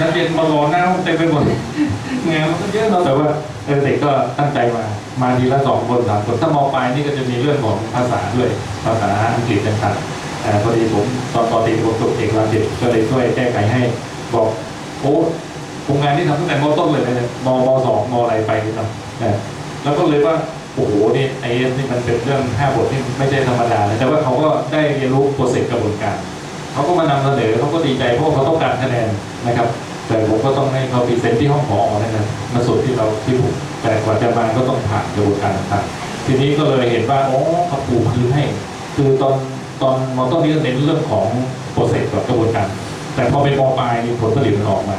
นักเรียนมารอหน้าห้องเต็มไปหมดงานมันก็เยอะเนาะแต่ว่าเออเด็กก็ตั้งใจมา มาทีละสองคนสามคนถ้ามอปลายนี่ก็จะมีเรื่องของภาษาด้วยภาษาอังกฤษต่างๆแต่พอดีผมตอนปอตรีผมจบเอกรังสิตก็เลยช่วยแก้ไขให้บอกโอ้โครงงานที่ทำตั้งแต่มต้นเลยนะเนี่ยมมสองมอะไรไปนี่เนาะเนี่ยแล้วก็เลยว่าโอ้โหนี่ไอเอสนี่มันเป็นเรื่องห้าบทที่ไม่ใช่ธรรมดานะแต่ว่าเขาก็ได้เรียนรู้โปรเซสกระบวนการ เขาก็มานำเสนอเขาก็ดีใจเพราะว่าเขาต้องการคะแนนนะครับ แต่ผมก็ต้องให้เขาพรีเซนต์ที่ห้องผอนะครับมาสุดที่เราที่ผมแต่กว่าจะมาก็ต้องผ่านกระบวนการต่างๆทีนี้ก็เลยเห็นว่าอ๋อเขาปูพื้นให้ คือตอนตอนมอต้นนี้เน้นเรื่องของโปรเซสกับกระบวนการ แต่พอเป็นมปลายนี่ผลผลิตมันออกมา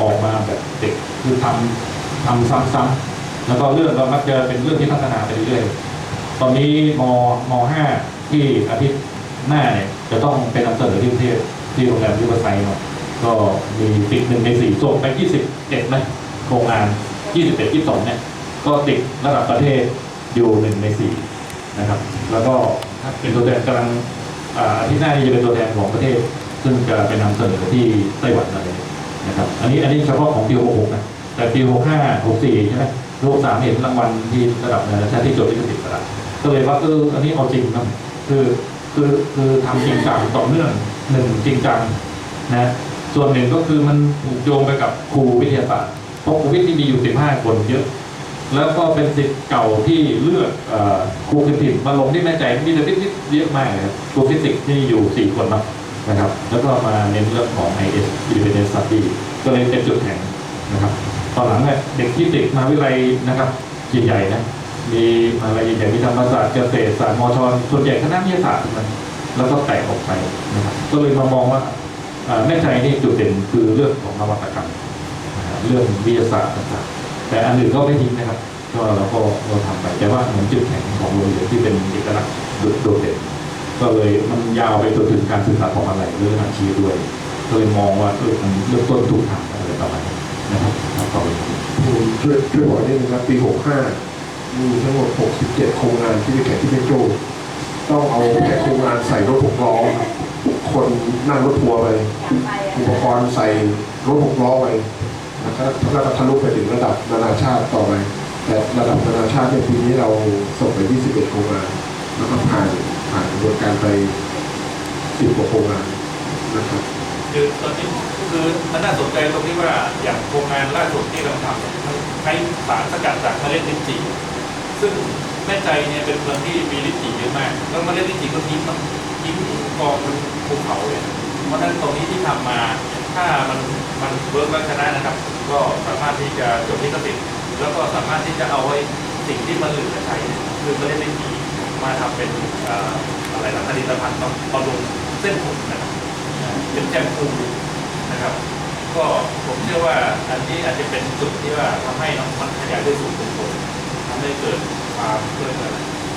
ออกมาแบบเด็กคือทำทำซ้ำๆแล้วก็เรื่องก็มักจะเป็นเรื่องที่พัฒนาไปเรื่อยๆตอนนี้มมห้าที่อาทิตย์หน้าเนี่ยจะต้องไปนำเสนอที่กรุงเทพที่โรงแรมริเวอร์ไซด์เนาะ ก็มีติดหนึ่งในสี่ส่งไปยี่สิบเอ็ดนะโครงงานยี่สิบเอ็ดยี่สิบสองเนี่ย ก็ติดระดับประเทศอยู่หนึ่งในสี่นะครับ แล้วก็เป็นตัวแทนกำลังอ่าอาทิตย์หน้านี้จะเป็นตัวแทนของประเทศ ซึ่งจะไปนำเสนอที่ไต้หวันอะไรนะครับ อันนี้อันนี้เฉพาะของปี66นะ แต่ปี65 64ใช่ไหมโลกสามเห็นรางวัลที่ระดับนานาชาติที่จดลิขสิทธิ์ไปแล้วก็เลยว่าเอออันนี้เอาจริงนะคือคือคือทำจริงจังต่อเนื่องหนึ่งจริงจังนะ ส่วนหนึ่งก็คือมันผูกโยงไปกับครูวิทยาศาสตร์เพราะครูวิทย์ที่มีอยู่ 15 คนเยอะ แล้วก็เป็นสิทธิ์เก่าที่เลือกอครูคิดมาลงที่แม่ใจมีแต่นิดๆเยอะมากครับครูฟิสิกส์ที่อยู่ 4 คนเนาะนะครับ แล้วก็มาเน้นเรื่องของ IS Independent Study ก็เลยเป็นจุดแข็งนะครับ ตอนหลังเนี่ยเด็กที่ติดมาวิทยาลัยนะครับใหญ่ๆนะมีมาวิทยาลัยใหญ่ๆมีธรรมศาสตร์เกษตรศาสตร์มอชอนส่วนใหญ่คณะวิทยาศาสตร์ทั้งนั้นแล้วก็แตกออกไปนะครับก็เลยมามองว่า แม่ใจนี่จุดเด่นคือเรื่องของนวัตกรรม เรื่องวิทยาศาสตร์ต่างๆแต่อันอื่นก็ไม่ทิ้งนะครับ ก็เราก็เราทำไปแต่ว่าเหมือนจุดแข็งของโรงเรียนที่เป็นเอกลักษณ์โดดเด่นก็เลยมันยาวไปจนถึงการศึกษาของอะไรเรื่องอาชีพด้วยก็เลยมองว่าเออมันเริ่มต้นถูกทางอะไรประมาณนี้นะครับต่อไปครับผมช่วยช่วยบอกนิดนึงครับปี 65 มีทั้งหมด 67 โครงงานที่ไปแข่งที่เมโจต้องเอาแข่งโครงงานใส่รถหกล้อ ครับคนนั่งรถทัวร์ไป อุปกรณ์ใส่รถหกล้อไปนะครับแล้วก็ทะลุไปถึงระดับนานาชาติต่อไป แต่ระดับนานาชาติในยปีนี้เราส่งไป 21 โครงงานแล้วก็ผ่านผ่านกระบวนการไป 10 กว่าโครงงานนะครับคือตอนนี้คือมันน่าสนใจตรงที่ว่าอย่างโครงงานล่าสุดที่เราทำเนี่ยมันใช้สารสกัดจากเมล็ดลิ้นจี่ซึ่งแม่ใจเนี่ยเป็นเมืองที่มีลิ้นจี่เยอะมากแล้วเมล็ดลิ้นจี่ก็ทิ้งมัน ทิ้งกองบนภูเขาเลยเพราะฉะนั้นตรงนี้ที่ทำมา ถ้ามันมันเวิร์กแล้วชนะนะครับ ก็สามารถที่จะจดลิขสิทธิ์แล้วก็สามารถที่จะเอาไอ้สิ่งที่มันเหลือใช้คือเมล็ดลิ้นจี่มาทำเป็นออะไรนะผลิตภัณฑ์บำรุงเส้นผมนะครับเป็นแชมพูนะครับ ก็ผมเชื่อว่าอันนี้อาจจะเป็นจุดที่ว่าทำให้น้องมันขยายได้สู่ชุมชนทำให้เกิดความเกิดอ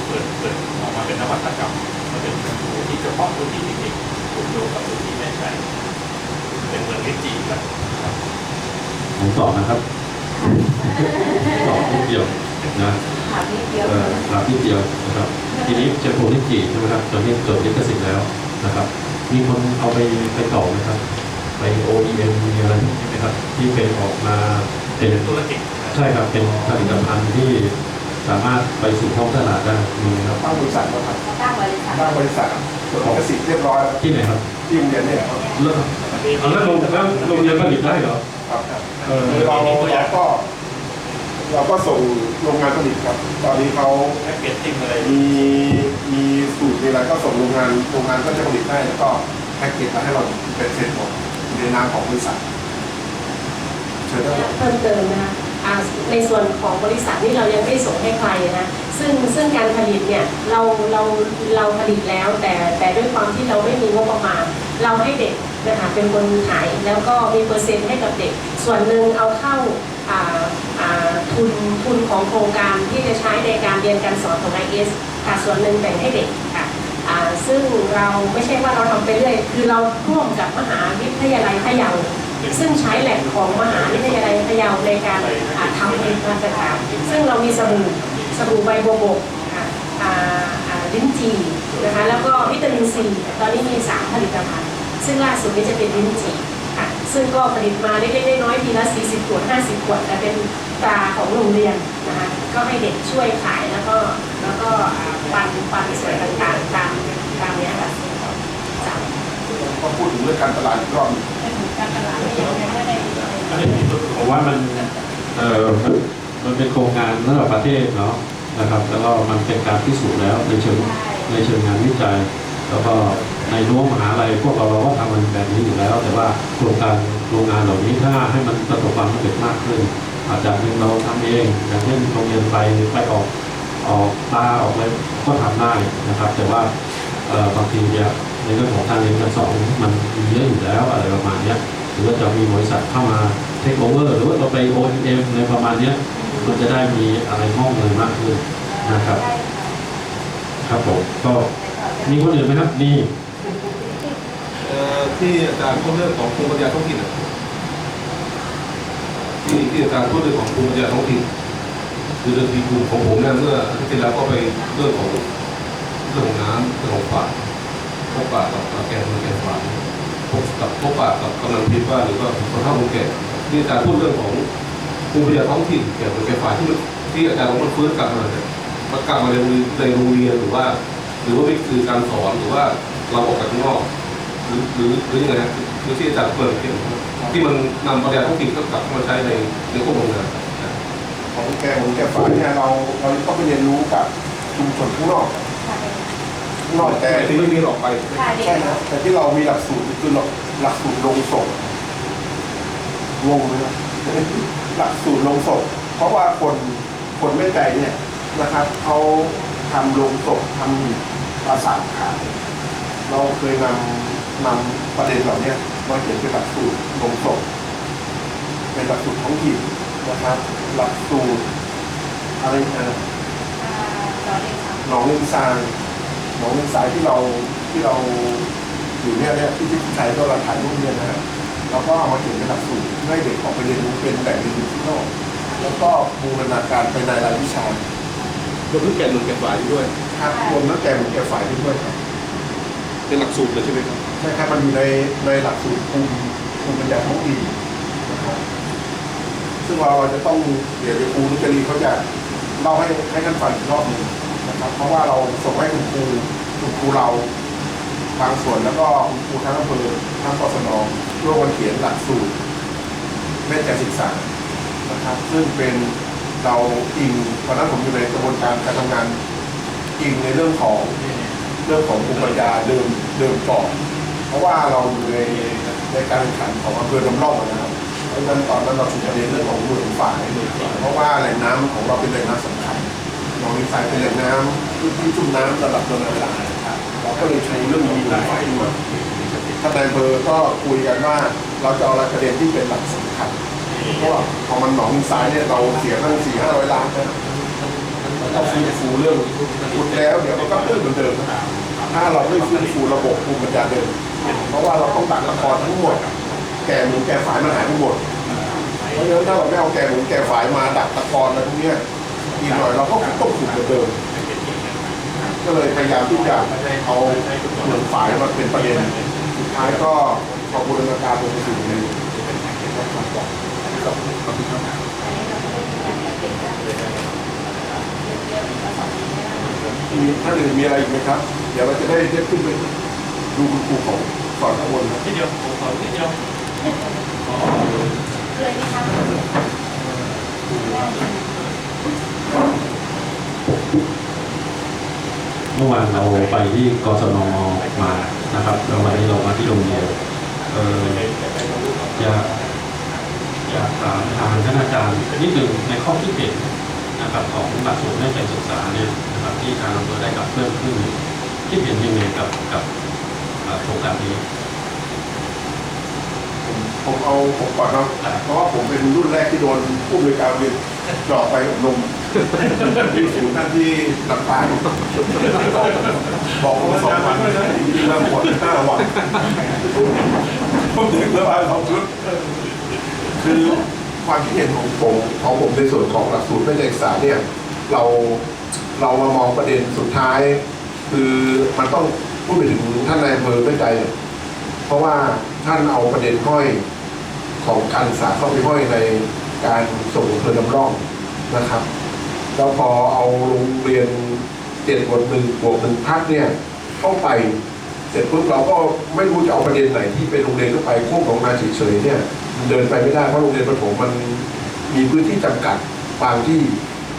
เกิดเกิดออกมาเป็นนวัตกรรม เป็นแชมพูที่เฉพาะพื้นที่จริงๆผมโยงกับพื้นที่แม่ใจเป็นเหมือนลิ้นจี่ครับผมตอบนะครับตอบนิดเดียวนะถามนิดเดียวเอ่อถามนิดเดียวนะครับ ทีนี้เจมโพนิจิใช่ไหมครับตอนนี้จดลิขสิทธิ์แล้วนะครับ มีคนเอาไปไปต่อไหมครับไป OEM มีอะไรใช่ไหมครับที่เป็นออกมาเป็นธุรกิจนะใช่ครับเป็นผลิตภัณฑ์ที่ สามารถไปสู่ท้องตลาดได้มีไหมครับตั้งบริษัทแล้วครับตั้งบริษัทตั้งบริษัทจดลิขสิทธิ์เรียบร้อยแล้วที่ไหนครับที่โรงเรียนเนี่ยครับเลิกเอาแล้วโรงแล้วโรงเรียนผลิตได้เหรอครับเออคือเราเราก็เราก็ส่งโรงงานผลิตครับ ตอนนี้เขาแพ็กเกจจิ้งอะไรมีมีสูตรมีอะไรก็ส่งโรงงานโรงงานก็จะผลิตให้แล้วก็แพ็กเกจมาให้เราเป็นเซ็ตหมดในนามของบริษัทเชิญได้เลยเพิ่มเติมนะคะอ่า ในส่วนของบริษัทนี่เรายังไม่ส่งให้ใครนะซึ่งซึ่งการผลิตเนี่ยเราเราเราผลิตแล้ว แต่แต่ด้วยความที่เราไม่มีงบประมาณเราให้เด็กนะคะเป็นคนขายแล้วก็มีเปอร์เซ็นต์ให้กับเด็ก ส่วนหนึ่งเอาเข้าทุนทุนของโครงการที่จะใช้ในการเรียนการสอนของ IS ค่ะส่วนหนึ่งแบ่งให้เด็กค่ะซึ่งเราไม่ใช่ว่าเราทำไปเรื่อยคือเราร่วมกับมหาวิทยาลัยพะเยา ซึ่งใช้แหล่งของมหาวิทยาลัยพะเยาในการทำผลิตภัณฑ์ต่าซึ่งเรามีสบู่สบู่ใบบัวบกลิ้นจี่นะคะแล้วก็วิตามินซีตอนนี้มี 3 ผลิตภัณฑ์ ซึ่งล่าสุดนี้จะเป็นลิ้นจี่ค่ะซึ่งก็ผลิตมาเล็กๆน้อยๆทีละ 40 ขวด 50 ขวด แต่เป็นตาของโรงเรียนนะคะก็ให้เด็กช่วยขายแล้วก็แล้วก็อ่าปันปันส่วนต่างๆ ตามตามนี้ค่ะสามก็พูดถึงเรื่องการตลาดอีกรอบนึง การตลาดยังไม่ได้ผมว่ามันเออมันเป็นโครงงานระดับประเทศเนาะนะครับ แล้วก็มันเป็นการพิสูจน์แล้วในเชิงในเชิงงานวิจัย แล้วก็ในรั้วมหาลัยพวกเราเราก็ทำมันแบบนี้อยู่แล้ว แต่ว่าโครงการโรงงานเหล่านี้ถ้าให้มันประสบความสำเร็จมากขึ้น อาจจะเป็นเราทำเองอย่างเช่นโรงเรียนไปไปออกออกตาออกอะไรก็ทำได้นะครับ แต่ว่าบางทีเนี่ย ในเรื่องของการเรียนการสอนมันมีเยอะอยู่แล้วอะไรประมาณนี้หรือว่าจะมีบริษัทเข้ามาเทคโอเวอร์หรือว่าเราไป O&M ในประมาณนี้มันจะได้มีอะไรงอกเงยมากขึ้นนะครับ ครับผมก็มีคนอื่นไหมครับนี่ที่อาจารย์พูดเรื่องของภูมิปัญญาท้องถิ่นที่ที่อาจารย์พูดเรื่องของภูมิปัญญาท้องถิ่นคือเรื่องที่กลุ่มของผมเนี่ยเมื่อที่แล้วก็ไปเรื่องของเรื่องของน้ำเรื่องของป่า พบป่ากับแกนแกนฝาพบกับพบป่ากับกำลังพิดว่าหรือว่าคนเฒ่าคนแก่ที่อาจารย์พูดเรื่องของภูมิปัญญาท้องถิ่นเกี่ยวกับแกนฝาที่ที่อาจารย์บอกมันฟื้นกลับมาเนี่ยมันกลับมาในในโรงเรียนหรือว่า หรือว่าวิธีการสอนหรือว่าเราออกจากข้างนอก หรือหรือหรือยังไงฮะคือที่อาจารย์เปิดเขียนที่มันนำปัญญาท้องถิ่นก็กลับมาใช้ในในข้อมูลงานของแกของแกฝ่ายเนี่ยเราเราต้องไปเรียนรู้กับชุมชนข้างนอกข้าง นอกแต่แต่ที่ไม่มีหลอกไปใช่นะแต่ที่เรามีหลักสูตรคือหลักหลักสูตรลงศพงงไหมครับ หลักสูตรลงศพเพราะว่าคนคนไม่ใจเนี่ยนะครับเขาทำลงศพทำประสาทขายเราเคยนำนำประเด็นเหล่านี้มาเขียนเป็นหลักสูตรลงศพเป็นหลักสูตรท้องถิ่นนะครับ หลักสูตรอะไรนะหนองเลนทรายหนองเลน ทรายที่เราที่เราอยู่เนี่ยเนี่ยที่ที่ใช้ก็เราถ่ายรูปเนี่ยนะฮะเราก็เอามาเขียนเป็นหลักสูตรให้เด็กออกไปเรียนรู้เป็นแต่งเรียนรู้ที่นอกแล้วก็บูรณาการไปในรายวิชารวมทั้งแก่นหนุนแก่นฝ่ายด้วยครับรวมทั้งแก่หนุ่มแก่ฝ่ายด้วยครับเป็นหลักสูตรเลยใช่ไหมครับใช่ครับมันอยู่ในในหลักสูตรภูมิภูมิปัญญาท้องถิ่นนะครับซึ่งเราเราจะต้องเดี๋ยวเดี๋ยวครูนุจรีเขาจะเล่าให้ให้ท่านฟังอีกรอบหนึง นะครับ เพราะว่าเราส่งให้คุณครูคุณครูเราบางส่วนแล้วก็คุณครูทั้งอำเภอทั้งกศนร่วมกันเขียนหลักสูตรแม่การศึกษานะครับ ซึ่งเป็นเราอิงตอนนั้นผมอยู่ในกระบวนการการทำงานอิงในเรื่องของเรื่องของภูมิปัญญาเดิมเดิมก่อนเพราะว่าเราอยู่ในในการแข่งขันของอำเภอลำร่องนะครับเพราะฉะนั้นตอนนั้นเราถูกประเด็นเรื่องของหน่วยฝ่ายเพราะว่าแหล่งน้ำของเราเป็นแหล่งน้ำสำคัญ หนองลิงทรายเป็นแหล่งน้ำที่ชุ่มน้ำระดับระดับนะครับเราก็เลยใช้เรื่องนี้ฝ่ายมาท่านนายอำเภอก็คุยกันว่าเราจะเอาอะไรประเด็นที่เป็นหลักสำคัญเพราะว่าพอมันหนองลิงทรายเนี่ยเราเสียตั้งสี่ห้าร้อยล้านนะต้องฟื้นฟูเรื่องขุดแล้วเดี๋ยวมันก็ตื้นเหมือนเดิมถ้าเราไม่ฟื้นฟูระบบภูมิปัญญาเดิม เพราะว่าเราต้องตัดละครทั้งหมด แก่หมูแก่ฝายมันหายทั้งหมดเพราะฉะนั้นถ้าเราไม่เอาแก่หมูแก่ฝายมาดักตะกอนอะไรพวกนี้ ยอีหน่อยเราก็ต้องขุดเหมือนเดิมก็เลยพยายามที่จะเอาเหมือนฝายมาเป็นประเด็นสุดท้ายก็ขอบบูรณาการลงไปสู่ในมีท่านอื่นมีอะไรอีกไหมครับ เดี๋ยวเราจะได้ได้ขึ้นไปดูคุณครูของสอนข้างบนครับนิดเดียวผมขอนิดเดียวเลยไหมคะ เมื่อวานเราไปที่กศนมานะครับแล้ววันนี้เรามาที่โรงเรียนเอออยากอยากถามทางท่านอาจารย์นิดหนึ่งในข้อคิดเห็นนะครับของหลักสูตรแม่การศึกษาเนี่ยนะครับที่ทางอำเภอได้กับเพิ่มขึ้นคิดเห็นยังไงกับกับอ่าโครงการนี้ผมเอาผมก่อนเนาะเพราะว่าผมเป็นรุ่นแรกที่โดนผู้บริการเรียน เจาะไปอบรมที่ศูนย์ท่านที่ลำปางบอกว่าสองวันจริงๆแล้วหมดห้าวันผมถึงแล้วสองชุดคือความคิดเห็นของผมของผมในส่วนของหลักสูตรวิทยาศึกษาเนี่ย เราเรามามองประเด็นสุดท้าย คือมันต้องพูดไปถึงท่านนายอำเภอไม่ใจเพราะว่าท่านเอาประเด็นห้อยของการศึกษาเข้าไปห้อยใน การส่งเรือดำร่องนะครับ แล้วพอเอาโรงเรียนเจ็ดบวกหนึ่งบวกหนึ่งพักเนี่ยเข้าไปเสร็จปุ๊บเราก็ไม่รู้จะเอาประเด็นไหนที่เป็นโรงเรียนเข้าไปค้งของนาเฉยๆเนี่ยมันเดินไปไม่ได้เพราะโรงเรียนประถมมันมีพื้นที่จำกัดบางที่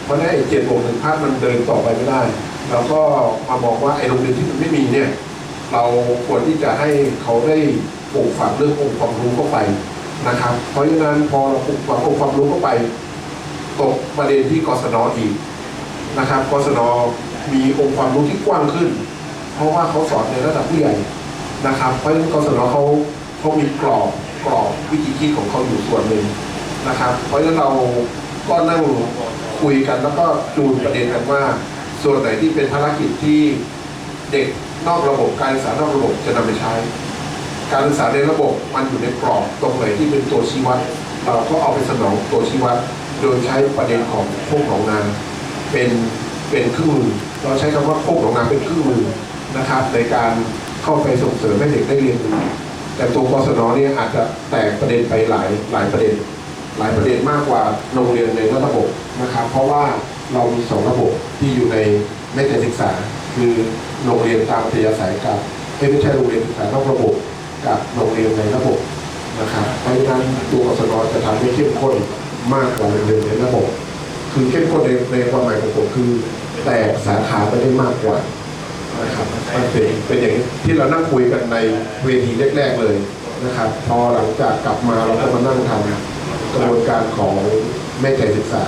เพราะฉะนั้นไอ้เจ็ดบวกหนึ่งพักมันเดินต่อไปไม่ได้เราก็มาบอกว่าไอ้โรงเรียนที่มันไม่มีเนี่ยเราควรที่จะให้เขาได้ปลูกฝังเรื่ององค์ความรู้เข้าไป นะครับ เพราะฉะนั้นพอเราปลูกฝังองค์ความรู้เข้าไป ตกประเด็นที่กศนอีกนะครับกศนมีองค์ความรู้ที่กว้างขึ้น เพราะว่าเขาสอนในระดับผู้ใหญ่นะครับ เพราะฉะนั้นกศนเขาเขามีกรอบกรอบวิธีคิดของเขาอยู่ส่วนหนึ่งนะครับ เพราะฉะนั้นเราก็นั่งคุยกันแล้วก็จูนประเด็นกันว่า ส่วนไหนที่เป็นภารกิจที่เด็กนอกระบบการศึกษานอกระบบจะนำไปใช้ การศึกษาในระบบมันอยู่ในกรอบตรงไหนที่เป็นตัวชี้วัด เราก็เอาไปสนองตัวชี้วัด โดยใช้ประเด็นของพวกหนองนาเป็นเป็นเครื่องมือเราใช้คำว่าพวกหนองนาเป็นเครื่องมือนะครับ ในการเข้าไปส่งเสริมให้เด็กได้เรียนรู้แต่ตัวกศนเนี่ยอาจจะแตกประเด็นไปหลายหลายประเด็น หลายประเด็นมากกว่าโรงเรียนในระบบนะครับ เพราะว่าเรามีสองระบบที่อยู่ในในการศึกษา คือโรงเรียนตามอัธยาศัยกับเอ้ไม่ใช่โรงเรียนศึกษานอกระบบ กับโรงเรียนในระบบนะครับเพราะฉะนั้นตัวกศนจะทำให้เข้มข้นมากกว่าโรงเรียนในระบบ คือเข้มข้นในในความหมายของผมคือแตกสาขาไปได้มากกว่านะครับมันเป็นเป็นอย่างที่เรานั่งคุยกันในเวทีแรก ๆเลยนะครับ พอหลังจากกลับมาเราก็มานั่งทำกระบวนการของแม่ใจศึกษา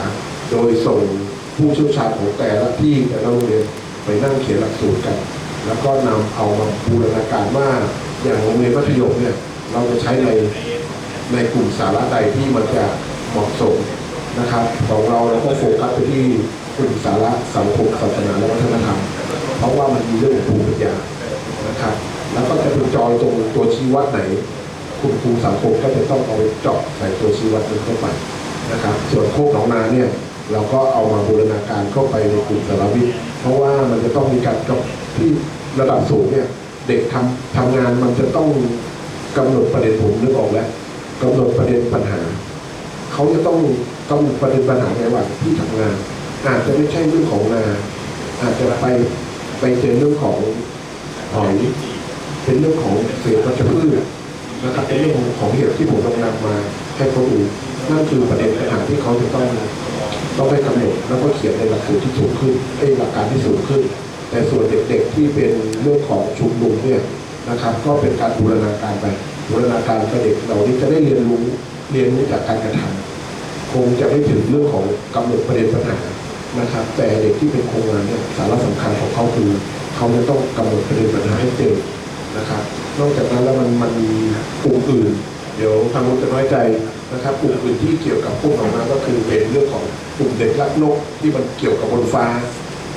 โดยส่งผู้เชี่ยวชาญของแต่ละที่แต่ละโรงเรียนไปนั่งเขียนหลักสูตรกัน แล้วก็นำเอามาบูรณาการว่า อย่างโรงเรียนมัธยมเนี่ยเราจะใช้ในในกลุ่มสาระใดที่มันจะเหมาะสมนะครับ ของเราเราก็โฟกัสไปที่กลุ่มสาระสังคมศาสนาและวัฒนธรรม เพราะว่ามันมีเรื่องของภูมิปัญญานะครับ แล้วก็จะเป็นจอยตรงตัวชี้วัดไหนคุณครูสังคมก็จะต้องเอาไปเจาะใส่ตัวชี้วัดนั้นเข้าไปนะครับ ส่วนโคกหนองนาเนี่ยเราก็เอามาบูรณาการเข้าไปในกลุ่มสารวิทย์เพราะว่ามันจะต้องมีการกับที่ระดับสูงเนี่ย เด็กทำทำงานมันจะต้องกำหนดประเด็นผมนึกออกแล้วกำหนดประเด็นปัญหา เขาจะต้องกำหนดประเด็นปัญหาในระหว่างที่ทำงาน อาจจะไม่ใช่เรื่องของนาอาจจะไปไปเจอเรื่องของหอยเป็นเรื่องของเศษวัชพืชนะครับเป็นเรื่องของเหตุที่ผมกำลังมาให้เขาดูนั่นคือประเด็นปัญหาที่เขาจะต้องต้องไปกำหนดแล้วก็เขียนในหลักสูตรที่สูงขึ้นไอ้หลักการที่สูงขึ้น แต่ส่วนเด็กๆที่เป็นเรื่องของชุมนุมเนี่ยนะครับ ก็เป็นการบูรณาการไปบูรณาการกับเด็กเรานี่จะได้เรียนรู้เรียนรู้จากการกระทำคงจะไม่ถึงเรื่องของกำหนดประเด็นปัญหานะครับ แต่เด็กที่เป็นโครงงานเนี่ยสาระสำคัญของเขาคือ เขาจะต้องกำหนดประเด็นปัญหาให้เต็มนะครับ นอกจากนั้นแล้วมันมันมีกลุ่มอื่น เดี๋ยวทางนู้นจะน้อยใจนะครับกลุ่มอื่นที่เกี่ยวกับพวกเรามาก็คือเป็นเรื่องของกลุ่มเด็กรักนกที่มันเกี่ยวกับบนฟ้า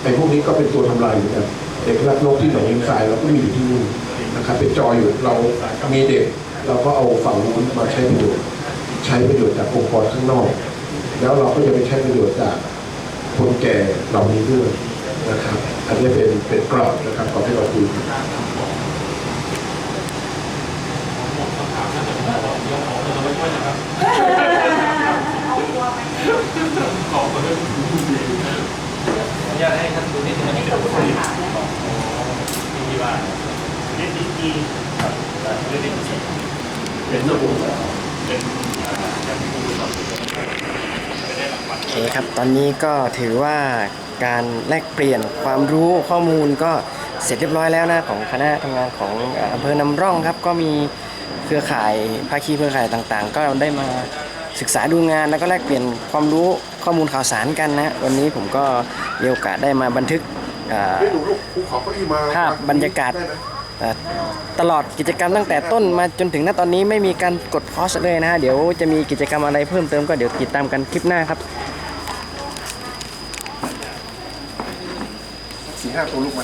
ไอ้พวกนี้ก็เป็นตัวทำลายเหมือนกันเด็กรักนกที่หนองยิงทรายเราก็มีอยู่ที่นู่นนะครับเป็นจอยอยู่เรามีเด็ก เราก็เอาฝั่งนู้นมาใช้ประโยชน์ใช้ประโยชน์จากองค์กรข้างนอก แล้วเราก็จะไปใช้ประโยชน์จากคนแก่เหล่านี้ด้วยนะครับ อันนี้เป็นเป็นกรอบนะครับกรอบที่เราคุยขอบคุณ ญาตให้ท่านดูนิดนึงอันนี้เป็นผู้บริหารของที่ว่าเรียนดีกีครับเรียนดีกีเป็นระบบเป็นอย่างที่ผู้สอนไม่ได้รางวัลโอเคครับ ตอนนี้ก็ถือว่าการแลกเปลี่ยนความรู้ข้อมูลก็เสร็จเรียบร้อยแล้วนะของคณะทำงานของเอ่ออำเภอนำร่องครับ ก็มีเครือข่ายภาคีเครือข่ายต่างๆ ก็ได้มาศึกษาดูงานแล้วก็แลกเปลี่ยนความรู้ ข้อมูลข่าวสารกันนะ วันนี้ผมก็มีโอกาสได้มาบันทึกภาพบรรยากาศตลอดกิจกรรมตั้งแต่ต้นมาจนถึงณตอนนี้ไม่มีการกดพอสเลยนะฮะ เดี๋ยวจะมีกิจกรรมอะไรเพิ่มเติมก็เดี๋ยวติดตามกันคลิปหน้าครับสี่ห้าตัวลูกไหม